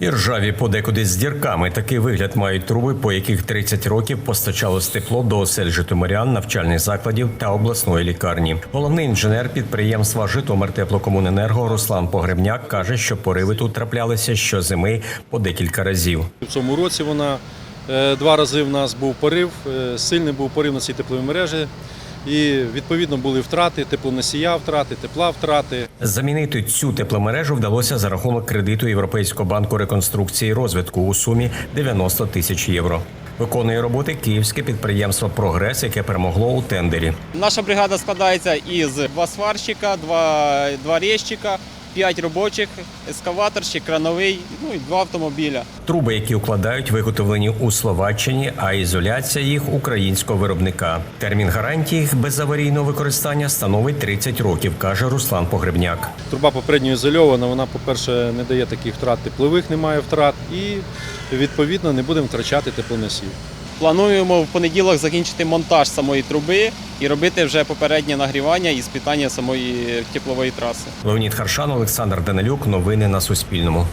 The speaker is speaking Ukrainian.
І ржаві подекуди з дірками. Такий вигляд мають труби, по яких 30 років постачалось тепло до осель житомирян, навчальних закладів та обласної лікарні. Головний інженер підприємства Житомир Теплокомуненерго Руслан Погребняк каже, що пориви тут траплялися щозими по декілька разів. В цьому році вона е, два рази в нас був порив, е, сильний був порив на цій тепловій мережі. І відповідно були втрати, теплоносія втрати, тепла втрати. Замінити цю тепломережу вдалося за рахунок кредиту Європейського банку реконструкції і розвитку у сумі 90 тисяч євро. Виконує роботи київське підприємство Прогрес, яке перемогло у тендері. Наша бригада складається із два сварщика, два два рєщика, П'ять робочих, ескаваторщик, крановий, ну і два автомобіля. Труби, які укладають, виготовлені у Словаччині, а ізоляція їх українського виробника. Термін гарантії їх безаварійного використання становить 30 років, каже Руслан Погребняк. Труба попередньо ізольована. Вона, по-перше, не дає таких втрат теплових, немає втрат, і відповідно не будемо втрачати теплоносів. Плануємо в понеділок закінчити монтаж самої труби і робити вже попереднє нагрівання і спитання самої теплової траси. Леонід Харшан, Олександр Данилюк. Новини на Суспільному.